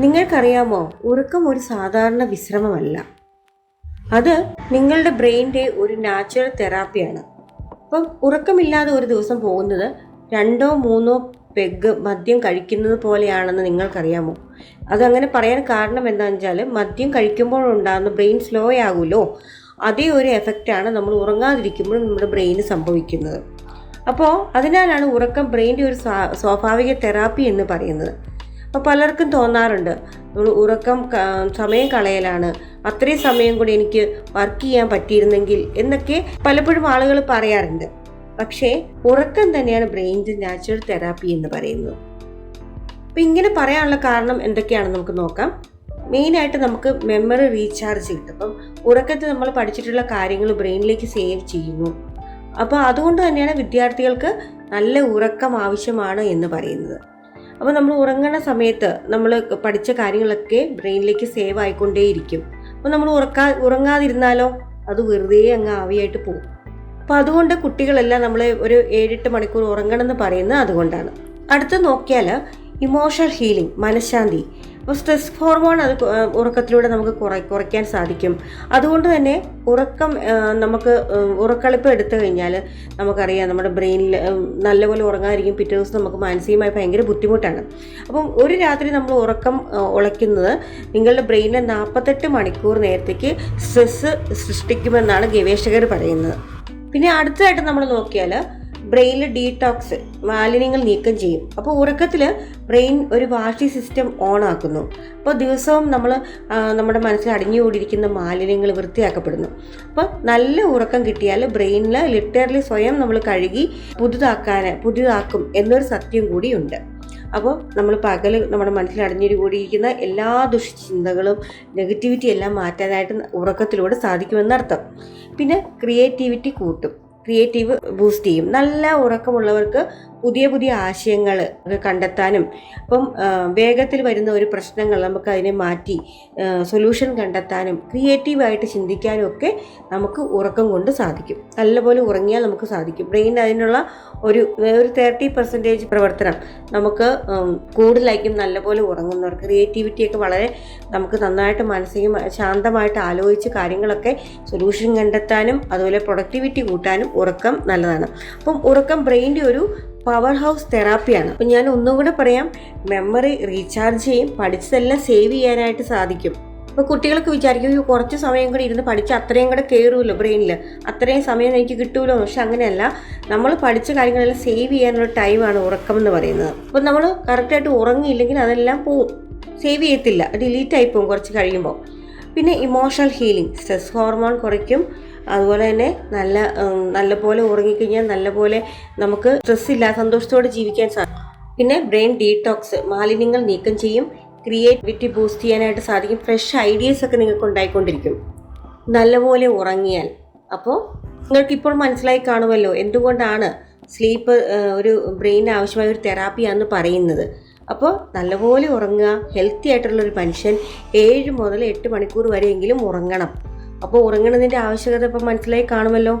നിങ്ങൾക്കറിയാമോ ഉറക്കം ഒരു സാധാരണ വിശ്രമമല്ല. അത് നിങ്ങളുടെ ബ്രെയിന്റെ ഒരു നാച്ചുറൽ തെറാപ്പിയാണ്. അപ്പം ഉറക്കമില്ലാതെ ഒരു ദിവസം പോകുന്നത് രണ്ടോ മൂന്നോ പെഗ് മദ്യം കഴിക്കുന്നത് പോലെയാണെന്ന് നിങ്ങൾക്കറിയാമോ? അതങ്ങനെ പറയാൻ കാരണം എന്താണെന്ന് വെച്ചാൽ മദ്യം കഴിക്കുമ്പോഴുണ്ടാകുന്ന ബ്രെയിൻ സ്ലോ ആകുമല്ലോ അതേ ഒരു എഫക്റ്റാണ് നമ്മൾ ഉറങ്ങാതിരിക്കുമ്പോഴും നമ്മുടെ ബ്രെയിന് സംഭവിക്കുന്നത്. അപ്പോൾ അതിനാലാണ് ഉറക്കം ബ്രെയിന്റെ ഒരു സ്വാഭാവിക തെറാപ്പി എന്ന് പറയുന്നത്. അപ്പോൾ പലർക്കും തോന്നാറുണ്ട്. ഉറക്കം സമയം കളയലാണ്. അത്രയും സമയം കൂടി എനിക്ക് വർക്ക് ചെയ്യാൻ പറ്റിയിരുന്നെങ്കിൽ എന്നൊക്കെ പലപ്പോഴും ആളുകൾ പറയാറുണ്ട്. പക്ഷേ ഉറക്കം തന്നെയാണ് ബ്രെയിന്റെ നാച്ചുറൽ തെറാപ്പി എന്ന് പറയുന്നത്. അപ്പം ഇങ്ങനെ പറയാനുള്ള കാരണം എന്തൊക്കെയാണെന്ന് നമുക്ക് നോക്കാം. മെയിനായിട്ട് നമുക്ക് മെമ്മറി റീചാർജ് കിട്ടും. അപ്പം ഉറക്കത്തിൽ നമ്മൾ പഠിച്ചിട്ടുള്ള കാര്യങ്ങൾ ബ്രെയിനിലേക്ക് സേവ് ചെയ്യുന്നു. അപ്പോൾ അതുകൊണ്ട് തന്നെയാണ് വിദ്യാർത്ഥികൾക്ക് നല്ല ഉറക്കം ആവശ്യമാണ് എന്ന് പറയുന്നത്. അപ്പോൾ നമ്മൾ ഉറങ്ങുന്ന സമയത്ത് നമ്മൾ പഠിച്ച കാര്യങ്ങളൊക്കെ ബ്രെയിനിലേക്ക് സേവ് ആയിക്കൊണ്ടേയിരിക്കും. അപ്പോൾ നമ്മൾ ഉറക്കാ ഉറങ്ങാതിരുന്നാലോ അത് വെറുതെ അങ്ങ് ആവിയായിട്ട് പോകും. അപ്പോൾ അതുകൊണ്ട് കുട്ടികളെല്ലാം നമ്മൾ ഒരു ഏഴെട്ട് മണിക്കൂർ ഉറങ്ങണം എന്ന് പറയുന്നത് അതുകൊണ്ടാണ്. അടുത്ത് നോക്കിയാൽ ഇമോഷണൽ ഹീലിംഗ് മനഃശാന്തി. അപ്പോൾ സ്ട്രെസ് ഹോർമോൺ അത് ഉറക്കത്തിലൂടെ നമുക്ക് കുറ കുറയ്ക്കാൻ സാധിക്കും. അതുകൊണ്ട് തന്നെ ഉറക്കം നമുക്ക് ഉറക്കളിപ്പ് എടുത്തു കഴിഞ്ഞാൽ നമുക്കറിയാം നമ്മുടെ ബ്രെയിനിൽ നല്ലപോലെ ഉറങ്ങാതിരിക്കും. പിറ്റേ ദിവസം നമുക്ക് മാനസികമായി ഭയങ്കര ബുദ്ധിമുട്ടാണ്. അപ്പം ഒരു രാത്രി നമ്മൾ ഉറക്കം ഉളയ്ക്കുന്നത് നിങ്ങളുടെ ബ്രെയിനിൽ നാൽപ്പത്തെട്ട് മണിക്കൂർ നേരത്തേക്ക് സ്ട്രെസ്സ് സൃഷ്ടിക്കുമെന്നാണ് ഗവേഷകർ പറയുന്നത്. പിന്നെ അടുത്തതായിട്ട് നമ്മൾ നോക്കിയാൽ ബ്രെയിനിൽ ഡീടോക്സ് മാലിന്യങ്ങൾ നീക്കം ചെയ്യും. അപ്പോൾ ഉറക്കത്തിൽ ബ്രെയിൻ ഒരു വാഷി സിസ്റ്റം ഓൺ ആക്കുന്നു. അപ്പോൾ ദിവസവും നമ്മൾ നമ്മുടെ മനസ്സിൽ അടിഞ്ഞുകൂടിയിരിക്കുന്ന മാലിന്യങ്ങൾ വൃത്തിയാക്കപ്പെടുന്നു. അപ്പോൾ നല്ല ഉറക്കം കിട്ടിയാൽ ബ്രെയിനിൽ ലിറ്ററലി സ്വയം നമ്മൾ കഴുകി പുതുതാക്കാൻ പുതുതാക്കും എന്നൊരു സത്യം കൂടിയുണ്ട് അപ്പോൾ നമ്മൾ പകൽ നമ്മുടെ മനസ്സിൽ അടിഞ്ഞു കൂടിയിരിക്കുന്ന എല്ലാ ദുഷ്ചിന്തകളും നെഗറ്റിവിറ്റി എല്ലാം മാറ്റാനായിട്ട് ഉറക്കത്തിലൂടെ സാധിക്കുമെന്നർത്ഥം. പിന്നെ ക്രിയേറ്റിവിറ്റി കൂട്ടും. ക്രിയേറ്റീവ് ബൂസ്റ്റ് ചെയ്യും. നല്ല ഉറക്കമുള്ളവർക്ക് പുതിയ പുതിയ ആശയങ്ങൾ കണ്ടെത്താനും അപ്പം വേഗത്തിൽ വരുന്ന ഒരു പ്രശ്നങ്ങൾ നമുക്ക് അതിനെ മാറ്റി സൊല്യൂഷൻ കണ്ടെത്താനും ക്രിയേറ്റീവായിട്ട് ചിന്തിക്കാനും ഒക്കെ നമുക്ക് ഉറക്കം കൊണ്ട് സാധിക്കും. നല്ലപോലെ ഉറങ്ങിയാൽ നമുക്ക് സാധിക്കും. ബ്രെയിൻ അതിനുള്ള ഒരു ഒരു തേർട്ടി പെർസെന്റേജ് പ്രവർത്തനം നമുക്ക് കൂടുതലായിരിക്കും നല്ലപോലെ ഉറങ്ങുന്നവർ. ക്രിയേറ്റിവിറ്റിയൊക്കെ വളരെ നമുക്ക് നന്നായിട്ട് മാനസിക ശാന്തമായിട്ട് ആലോചിച്ച് കാര്യങ്ങളൊക്കെ സൊല്യൂഷൻ കണ്ടെത്താനും അതുപോലെ പ്രൊഡക്ടിവിറ്റി കൂട്ടാനും ഉറക്കം നല്ലതാണ്. അപ്പം ഉറക്കം ബ്രെയിന്റെ ഒരു പവർ ഹൗസ് തെറാപ്പിയാണ്. അപ്പം ഞാൻ ഒന്നും കൂടെ പറയാം മെമ്മറി റീചാർജ് ചെയ്യും പഠിച്ചതെല്ലാം സേവ് ചെയ്യാനായിട്ട് സാധിക്കും. ഇപ്പോൾ കുട്ടികൾക്ക് വിചാരിക്കും "അയ്യോ, കുറച്ച് സമയം കൂടി ഇരുന്ന് പഠിച്ച് അത്രയും കൂടെ കയറുമല്ലോ ബ്രെയിനിൽ അത്രയും സമയം എനിക്ക് കിട്ടുമല്ലോ പക്ഷെ അങ്ങനെയല്ല. നമ്മൾ പഠിച്ച കാര്യങ്ങളെല്ലാം സേവ് ചെയ്യാനുള്ള ടൈമാണ് ഉറക്കം എന്ന് പറയുന്നത്. അപ്പോൾ നമ്മൾ കറക്റ്റായിട്ട് ഉറങ്ങിയില്ലെങ്കിൽ അതെല്ലാം പോവും. സേവ് ചെയ്യത്തില്ല. ഡിലീറ്റ് ആയി പോകും കുറച്ച് കഴിയുമ്പോൾ പിന്നെ ഇമോഷണൽ ഹീലിംഗ് സ്ട്രെസ് ഹോർമോൺ കുറയ്ക്കും. അതുപോലെ തന്നെ നല്ല നല്ലപോലെ ഉറങ്ങിക്കഴിഞ്ഞാൽ നല്ലപോലെ നമുക്ക് സ്ട്രെസ് ഇല്ല സന്തോഷത്തോടെ ജീവിക്കാൻ സാധിക്കും പിന്നെ ബ്രെയിൻ ഡീടോക്സ് മാലിന്യങ്ങൾ നീക്കം ചെയ്യും. ക്രിയേറ്റിവിറ്റി ബൂസ്റ്റ് ചെയ്യാനായിട്ട് സാധിക്കും. ഫ്രഷ് ഐഡിയസ് ഒക്കെ നിങ്ങൾക്ക് ഉണ്ടായിക്കൊണ്ടിരിക്കും. നല്ലപോലെ ഉറങ്ങിയാൽ. അപ്പോൾ നിങ്ങൾക്ക് ഇപ്പോൾ മനസ്സിലായി കാണുമല്ലോ എന്തുകൊണ്ടാണ് സ്ലീപ്പ് ഒരു ബ്രെയിൻ ആവശ്യമായ ഒരു തെറാപ്പിയാണെന്ന് പറയുന്നത്. അപ്പോൾ നല്ലപോലെ ഉറങ്ങുക. ഹെൽത്തി ആയിട്ടുള്ളൊരു മനുഷ്യൻ ഏഴ് മുതൽ എട്ട് മണിക്കൂർ വരെയെങ്കിലും ഉറങ്ങണം. അപ്പോൾ ഉറങ്ങണതിന്റെ ആവശ്യകത ഇപ്പം മനസ്സിലായി കാണുമല്ലോ?